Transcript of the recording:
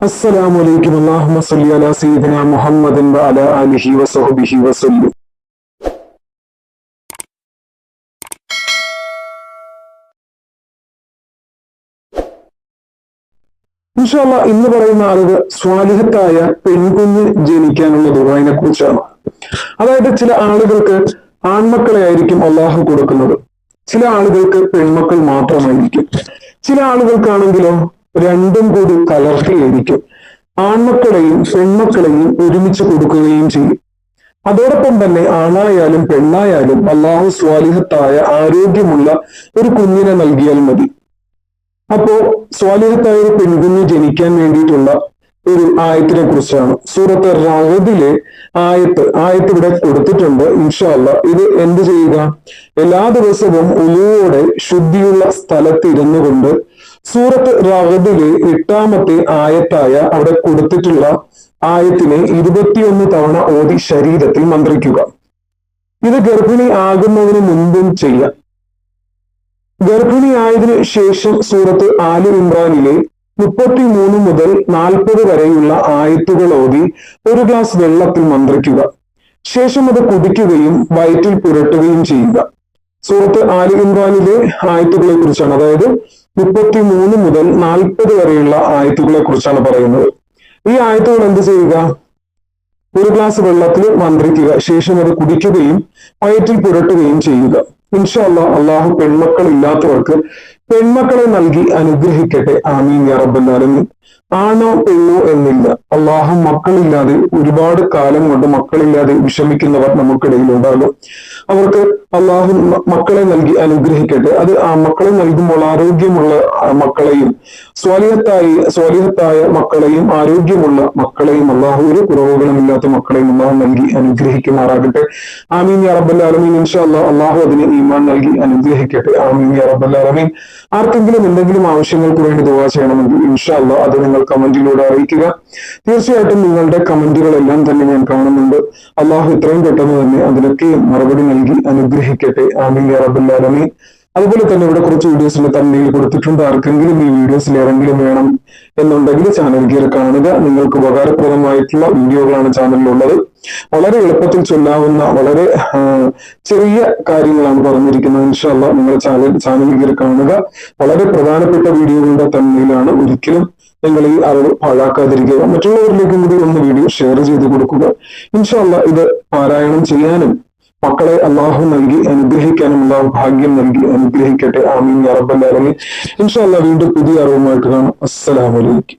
السلام عليكم اللهم صل على سيدنا محمد وعلى آله وصحبه وسلم ഇൻഷാല്ല ഇന്ന് പറയുന്ന ആളുകൾ സ്വാലിഹത്തായ പെൺകുഞ്ഞ് ജനിക്കാനുള്ള ദുബായിനെ കുറിച്ചാണ് അതായത് ചില ആളുകൾക്ക് ആൺമക്കളെ ആയിരിക്കും അള്ളാഹു കൊടുക്കുന്നത് ചില ആളുകൾക്ക് പെൺമക്കൾ മാത്രമായിരിക്കും ചില ആളുകൾക്കാണെങ്കിലോ രണ്ടും കൂടി കലർത്തിയായിരിക്കും ആൺമക്കളെയും പെൺമക്കളെയും ഒരുമിച്ച് കൊടുക്കുകയും ചെയ്യും. അതോടൊപ്പം തന്നെ ആണായാലും പെണ്ണായാലും അള്ളാഹു സ്വാലിഹത്തായ ആരോഗ്യമുള്ള ഒരു കുഞ്ഞിനെ നൽകിയാൽ മതി. അപ്പോ സ്വാലിഹത്തായ ഒരു പെൺകുഞ്ഞ് ജനിക്കാൻ വേണ്ടിയിട്ടുള്ള ഒരു ആയത്തിനെ കുറിച്ചാണ് സൂറത്ത് റഹദിലെ ആയത്ത് ആയത്ത് ഇവിടെ കൊടുത്തിട്ടുണ്ട്. ഇൻഷാല്ല ഇത് എന്ത് ചെയ്യുക? എല്ലാ ദിവസവും ഉലുവോടെ ശുദ്ധിയുള്ള സ്ഥലത്ത് ഇരുന്നു കൊണ്ട് സൂറത്ത് റഹദിലെ എട്ടാമത്തെ ആയത്തായ അവിടെ കൊടുത്തിട്ടുള്ള ആയത്തിനെ ഇരുപത്തിയൊന്ന് തവണ ഓതി ശരീരത്തിൽ മന്ത്രിക്കുക. ഇത് ഗർഭിണി ആകുന്നതിന് മുൻപും ചെയ്യാം. ഗർഭിണിയായതിനു ശേഷം സൂറത്ത് ആലു ഇമ്രാനിലെ മുപ്പത്തി മൂന്ന് മുതൽ നാൽപ്പത് വരെയുള്ള ആയത്തുകൾ ഓതി ഒരു ഗ്ലാസ് വെള്ളത്തിൽ മന്ത്രിക്കുക. ശേഷം അത് കുടിക്കുകയും വയറ്റിൽ പുരട്ടുകയും ചെയ്യുക. സൂറത്ത് ആലു ഇമ്രാനിലെ ആയത്തുകളെ കുറിച്ചാണ് അതായത് മുപ്പത്തി മൂന്ന് മുതൽ നാൽപ്പത് വരെയുള്ള ആയത്തുകളെ കുറിച്ചാണ് പറയുന്നത്. ഈ ആയത്തുകൾ എന്ത് ചെയ്യുക? ഒരു ഗ്ലാസ് വെള്ളത്തിൽ മന്ത്രിക്കുക. ശേഷം അത് കുടിക്കുകയും വയറ്റിൽ പുരട്ടുകയും ചെയ്യുക. ഇൻഷല്ല അള്ളാഹു പെൺമക്കൾ ഇല്ലാത്തവർക്ക് പെൺമക്കളെ നൽകി അനുഗ്രഹിക്കട്ടെ. ആമീൻ യാ റബ്ബല്ലാലമീൻ ആണോ പെണ്ണോ എന്നില്ല. അള്ളാഹു മക്കളില്ലാതെ ഒരുപാട് കാലം കൊണ്ട് മക്കളില്ലാതെ വിഷമിക്കുന്നവർ നമുക്കിടയിൽ ഉണ്ടാകും അവർക്ക് അള്ളാഹു മക്കളെ നൽകി അനുഗ്രഹിക്കട്ടെ. അത് ആ മക്കളെ നൽകുമ്പോൾ ആരോഗ്യമുള്ള മക്കളെയും സ്വാലിഹത്തായി സ്വാലിഹത്തായ മക്കളെയും ആരോഗ്യമുള്ള മക്കളെയും അള്ളാഹു ഒരു കുറവുകളുമില്ലാത്ത മക്കളെയും അള്ളാഹു നൽകി അനുഗ്രഹിക്കുമാറാകട്ടെ. ആമീൻ യാ റബ്ബല്ലാലമീൻ ഇൻഷാ അള്ളാഹ് അള്ളാഹു അതിന് ഈമാൻ നൽകി അനുഗ്രഹിക്കട്ടെ. ആമീൻ യാ റബ്ബല്ലാലമീൻ ആർക്കെങ്കിലും എന്തെങ്കിലും ആവശ്യങ്ങൾക്ക് വേണ്ടി ദുവാ ചെയ്യണമെങ്കിൽ ഇൻഷാ അള്ളാഹ് അത് നിങ്ങൾ കമന്റിലൂടെ അറിയിക്കുക. തീർച്ചയായിട്ടും നിങ്ങളുടെ കമന്റുകളെല്ലാം തന്നെ ഞാൻ കാണുന്നുണ്ട്. അള്ളാഹു ഇത്രയും പെട്ടെന്ന് തന്നെ അതിനൊക്കെ മറുപടി നൽകി അനുഗ്രഹിക്കട്ടെ. ആമീൻ യാ റബ്ബല്ലാലമീൻ അതുപോലെ തന്നെ ഇവിടെ കുറച്ച് വീഡിയോസിന്റെ തമ്മിൽ കൊടുത്തിട്ടുണ്ട്. ആർക്കെങ്കിലും ഈ വീഡിയോസിൽ ഏതെങ്കിലും വേണം എന്നുണ്ടെങ്കിൽ ചാനൽ കയറി കാണുക. നിങ്ങൾക്ക് ഉപകാരപ്രദമായിട്ടുള്ള വീഡിയോകളാണ് ചാനലിലുള്ളത് വളരെ എളുപ്പത്തിൽ ചൊല്ലാവുന്ന വളരെ ചെറിയ കാര്യങ്ങളാണ് പറഞ്ഞിരിക്കുന്നത്. ഇൻഷാല്ല നിങ്ങൾ ചാനൽ ചാനൽ കയറി കാണുക. വളരെ പ്രധാനപ്പെട്ട വീഡിയോകളുടെ തമ്മിലാണ് ഒരിക്കലും നിങ്ങൾ ഈ അറിവ് പാഴാക്കാതിരിക്കുക. മറ്റുള്ളവരിലേക്കും കൂടി ഒന്ന് വീഡിയോ ഷെയർ ചെയ്ത് കൊടുക്കുക. ഇൻഷാല്ല ഇത് പാരായണം ചെയ്യാനും മക്കളെ അള്ളാഹു നൽകി അനുഗ്രഹിക്കാനും അള്ളാഹു ഭാഗ്യം നൽകി അനുഗ്രഹിക്കട്ടെ. ആമീൻ റബ്ബല്ലാലമീൻ ഇൻഷാല്ല വീണ്ടും പുതിയ അറിവുമായിട്ട് കാണാം. അസ്സലാമലൈക്കും